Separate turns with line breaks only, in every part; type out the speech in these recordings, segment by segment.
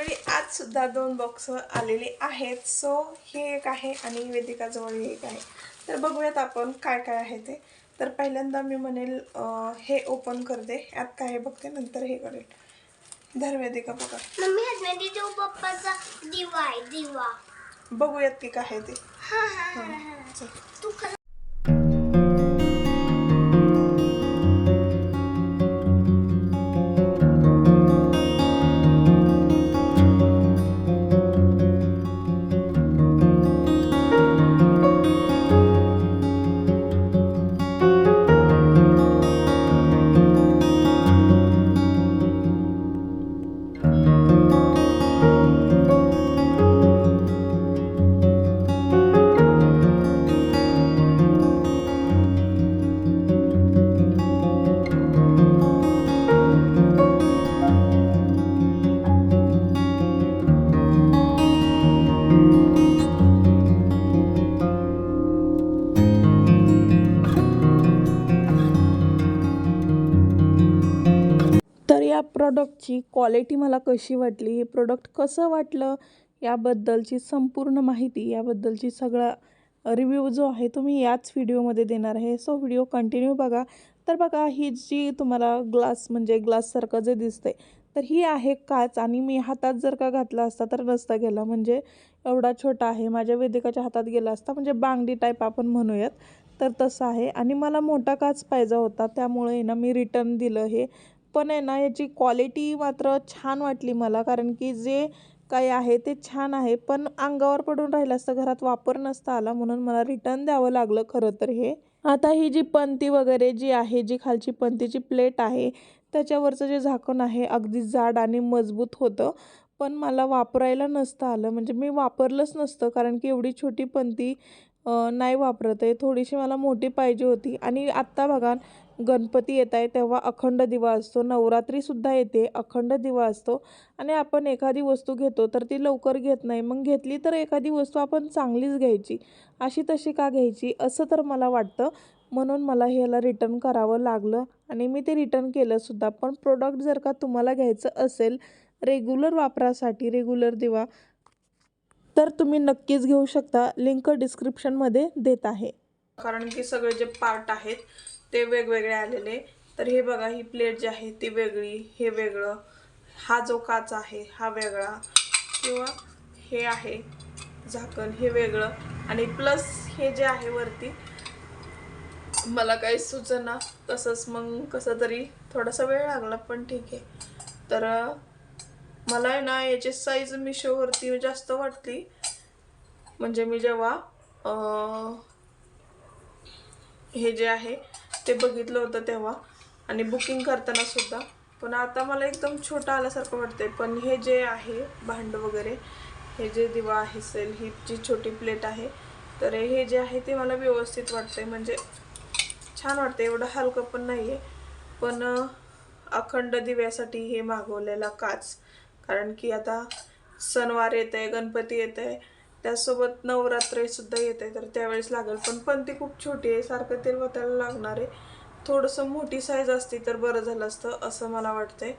मंडळी आज सुद्धा दोन बॉक्स आलेले आहेत. सो हे एक आहे आणि वेदिकाजवळ हे एक आहे. तर बघूयात आपण काय काय आहे ते. तर पहिल्यांदा मी म्हणेल हे ओपन करते यात काय बघते नंतर हे करेल. धर वेदिका बघा.
मम्मी ह्याच्यामध्ये जो पप्पाचा दिवा
बघूयात की काय ते.
हा हा हा, हा.
चल.
तू
प्रॉडक्टची क्वालिटी मला कशी वाटली हे प्रोडक्ट कसं वाटलं याबद्दलची संपूर्ण माहिती याबद्दलची सगळा रिव्ह्यू जो आहे तो मी याच व्हिडिओमध्ये देणार आहे. सो व्हिडिओ कंटिन्यू बघा. तर बघा ही जी तुम्हाला ग्लास म्हणजे ग्लाससारखं जे दिसतंय तर ही आहे काच आणि मी हातात जर का घातला असता तर नसता गेला. म्हणजे एवढा छोटा आहे माझ्या वेदिकाच्या हातात गेला असता म्हणजे बांगडी टाईप आपण म्हणूयात तर तसं आहे. आणि मला मोठा काच पाहिजे होता त्यामुळे ना मी रिटर्न दिलं हे. पण आहे ना याची क्वालिटी मात्र छान वाटली मला. कारण की जे काही आहे ते छान आहे पण अंगावर पडून राहिलं असतं. घरात वापर नसता आला म्हणून मला रिटर्न द्यावं लागलं खरं तर हे. आता ही जी पंती वगैरे जी आहे जी खालची पंतीची प्लेट आहे त्याच्यावरचं जे झाकण आहे अगदी जाड आणि मजबूत होतं. पण मला वापरायला नसतं आलं. म्हणजे मी वापरलंच नसतं कारण की एवढी छोटी पंती नाही वापरत आहे. थोडीशी मला मोठी पाहिजे होती. आणि आत्ता बघा गणपती येत आहे तेव्हा अखंड दिवा असतो. नवरात्रीसुद्धा येते अखंड दिवा असतो. आणि आपण एखादी वस्तू घेतो तर ती लवकर घेत नाही. मग घेतली तर एखादी वस्तू आपण चांगलीच घ्यायची. अशी तशी का घ्यायची? असं तर मला वाटतं. म्हणून मला ह्याला रिटर्न करावं लागलं. आणि मी ते रिटर्न केलंसुद्धा पण प्रोडक्ट जर का तुम्हाला घ्यायचं असेल रेग्युलर वापरासाठी रेग्युलर दिवा तर तुम्ही नक्कीच घेऊ शकता. लिंक डिस्क्रिप्शनमध्ये देत आहे. कारण की सगळे जे पार्ट आहेत ते वेगवेगळे आलेले तर हे बघा ही प्लेट जी आहे ती वेगळी हे वेगळं. हा जो काच आहे हा वेगळा. किंवा हे आहे झाकण हे वेगळं. आणि प्लस हे जे आहे वरती मला काही सुचना तसंच मग कसं तरी थोडासा वेळ लागला पण ठीक आहे. तर मला आहे ना याची साईज मिशोवरती जास्त वाटली. म्हणजे मी जेव्हा हे जे आहे ते बघितलं होतं तेव्हा. आणि बुकिंग करताना सुद्धा. पण आता मला एकदम छोटं आल्यासारखं वाटतंय. पण हे जे आहे भांड वगैरे हे जे दिवा आहे सेल ही जी छोटी प्लेट आहे तर हे जे आहे ते मला व्यवस्थित वाटतंय. म्हणजे छान वाटतं एवढं हलकं पण नाही आहे पण अखंड दिव्यासाठी हे मागवलेला काच. कारण की आता सणवार येत आहे गणपती येत आहे त्यासोबत नवरात्रीसुद्धा येत आहे तर त्यावेळेस लागेल. पण पण ती खूप छोटी आहे. सारखं तेल वतायला लागणार आहे. थोडंसं मोठी साईज असती तर बरं झालं असतं असं मला वाटतंय.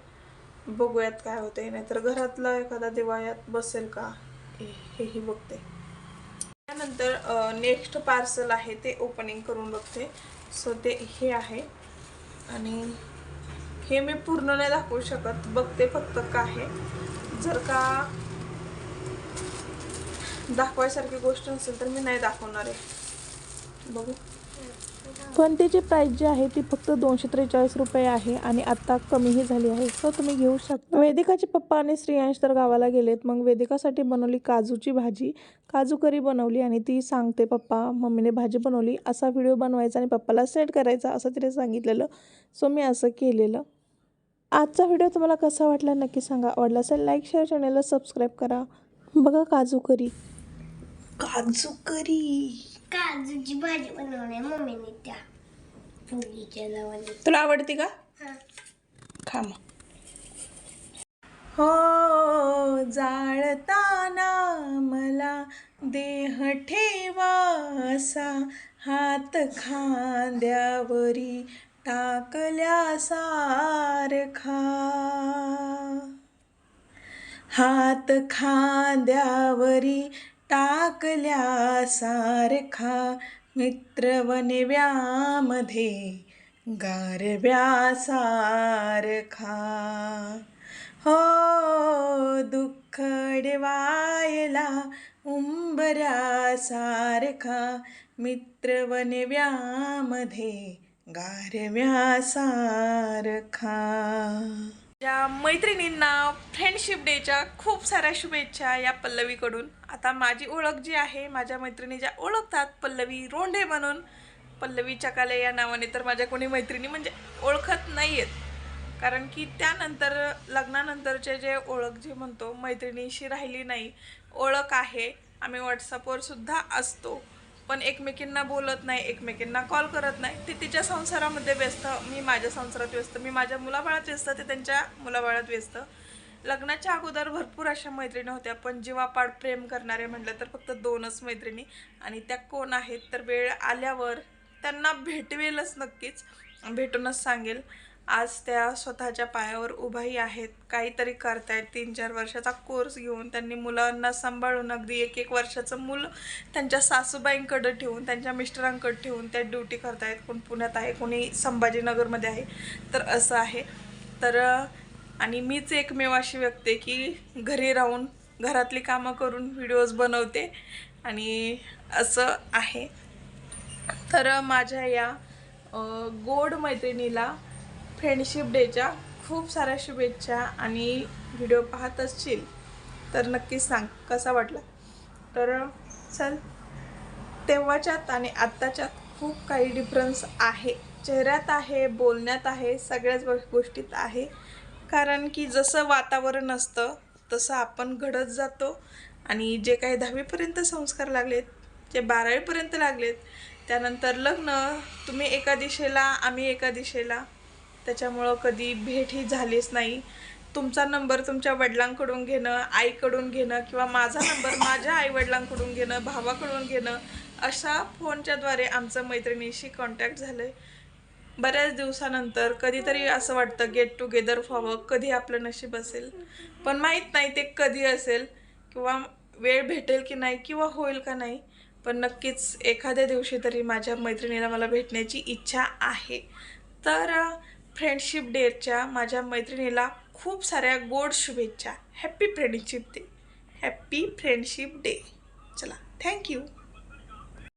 बघूयात काय होते नाहीतर घरातला एखादा दिवाळ्यात बसेल का? हे- हेही बघते. त्यानंतर नेक्स्ट पार्सल आहे ते ओपनिंग करून बघते. सो ते हे आहे. आणि हे मी पूर्ण नाही दाखवू शकत. बघते फक्त काय जर का दाखवायसारखी गोष्ट नसेल तर मी नाही दाखवणार आहे. बघू. पण त्याची प्राईस जी आहे ती फक्त दोनशे त्रेचाळीस रुपये आहे आणि आत्ता कमीही झाली आहे सो तुम्ही घेऊ शकता. वेदिकाचे पप्पा आणि श्रेयांश तर गावाला गेलेत. मग वेदिकासाठी बनवली काजूची भाजी. काजू करी बनवली आणि ती सांगते पप्पा मम्मीने भाजी बनवली. असा व्हिडिओ बनवायचा आणि पप्पाला सेट करायचा असं तिने सांगितलेलं. सो मी असं केलेलं. आजचा व्हिडिओ तुम्हाला कसा वाटला नक्की सांगा. आवडला असेल लाईक शेअर चॅनलला सबस्क्राईब करा. बघा काजू करी काजू करी
काजूची भाजी बनवली मम्मीने त्या
तुला आवडते का?
हा.
खा मग. हो जाळताना मला देह ठेवासा हात खांद्यावरी. टाकल्या सारखा हात खांद्यावरी टाकल्या सारखा मित्रवनव्यामध्ये गारव्या सारखा हो दुःख डेवायला उंबऱ्यासारखा. मित्रवनव्यामध्ये गारव्यासारखा. या मैत्रिणींना फ्रेंडशिप डेच्या खूप साऱ्या शुभेच्छा या पल्लवीकडून. आता माझी ओळख जी आहे माझ्या मैत्रिणी ज्या ओळखतात पल्लवी रोंढे म्हणून पल्लवी चकाले या नावाने तर माझ्या कोणी मैत्रिणी म्हणजे ओळखत नाही आहेत कारण की त्यानंतर लग्नानंतरचे जे ओळख जे म्हणतो मैत्रिणीशी राहिली नाही. ओळख आहे आम्ही व्हॉट्सअपवर सुद्धा असतो. पण एकमेकींना बोलत नाही एकमेकींना कॉल करत नाही. ती तिच्या संसारामध्ये व्यस्त मी माझ्या संसारात व्यस्त मी माझ्या मुलाबाळात व्यस्त ते त्यांच्या मुलाबाळात व्यस्त. लग्नाच्या अगोदर भरपूर अशा मैत्रिणी होत्या पण जीवापाड प्रेम करणारे म्हटलं तर फक्त दोनच मैत्रिणी. आणि त्या कोण आहेत तर वेळ आल्यावर त्यांना भेटवेलच नक्कीच. भेटूनच सांगेल. आज त्या स्वतःच्या पायावर उभाही आहेत. काहीतरी करतायत. तीन चार वर्षाचा कोर्स घेऊन त्यांनी मुलांना सांभाळून अगदी एक एक वर्षाचं मूल त्यांच्या सासूबाईंकडं ठेवून त्यांच्या मिस्टरांकडे ठेवून त्या ड्युटी करतायत. कोण पुण्यात आहे कोणी संभाजीनगरमध्ये आहे. तर असं आहे. तर आणि मीच एकमेव अशी व्यक्ती की घरी राहून घरातली कामं करून व्हिडिओज बनवते. आणि असं आहे. तर माझ्या या गोड मैत्रिणीला फ्रेंडशिप डेच्या खूप साऱ्या शुभेच्छा आणि व्हिडिओ पाहत असशील तर नक्कीच सांग कसा वाटला? तर चल. तेव्हाच्यात आणि आत्ताच्यात खूप काही डिफरन्स आहे. चेहऱ्यात आहे बोलण्यात आहे सगळ्याच गोष्टीत आहे. कारण की जसं वातावरण असतं तसं आपण घडत जातो. आणि जे काही दहावीपर्यंत संस्कार लागलेत जे बारावीपर्यंत लागलेत त्यानंतर लग्न तुम्ही एका दिशेला आम्ही एका दिशेला. त्याच्यामुळं कधी भेट ही झालीच नाही. तुमचा नंबर तुमच्या वडिलांकडून घेणं आईकडून घेणं किंवा माझा नंबर माझ्या आईवडिलांकडून घेणं भावाकडून घेणं अशा फोनच्याद्वारे आमचं मैत्रिणीशी कॉन्टॅक्ट झालं आहे बऱ्याच दिवसानंतर कधीतरी असं वाटतं गेट टुगेदर व्हावं कधी आपलं नशीब असेल. पण माहीत नाही ते कधी असेल किंवा वेळ भेटेल की नाही किंवा होईल का नाही. पण नक्कीच एखाद्या दिवशी तरी माझ्या मैत्रिणीला मला भेटण्याची इच्छा आहे. तर फ्रेंडशिप डेच्या माझ्या मैत्रिणीला खूप साऱ्या गोड शुभेच्छा. Happy friendship day happy friendship day चला थँक्यू